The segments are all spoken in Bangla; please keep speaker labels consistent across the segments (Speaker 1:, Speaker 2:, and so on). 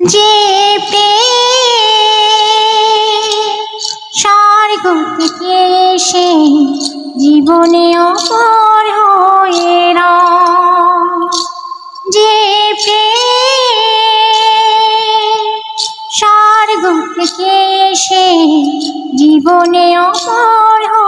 Speaker 1: যে স্বর্গ থেকে এসে জীবনে অপর হয়ে রয়। যে স্বর্গ থেকে এসে জীবনে অপর হয়ে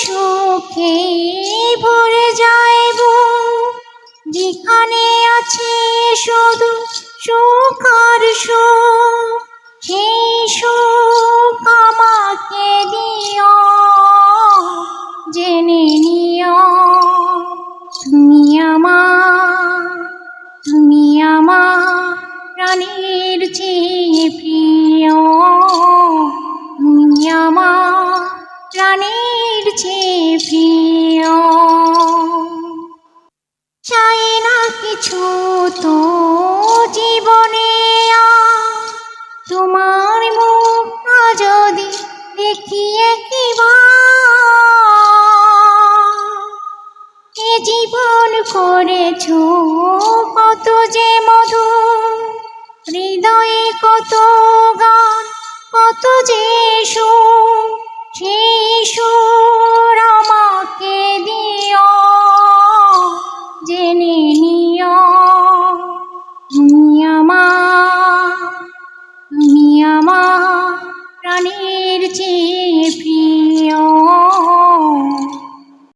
Speaker 1: সুখে ভরে যাইব যেখানে আছে শুধু সুখ আর সুখ সেই সুখ আমাকে দিও, জেনে নিও। তুমি আমার তুমি আমার প্রাণের চেয়ে প্রিয়। তুমি আমার প্রাণের চেয়ে প্রিয়। চাই না কিছু তো জীবনে তোমার মুখটা যদি দেখি একবার। এ জীবন করেছ কত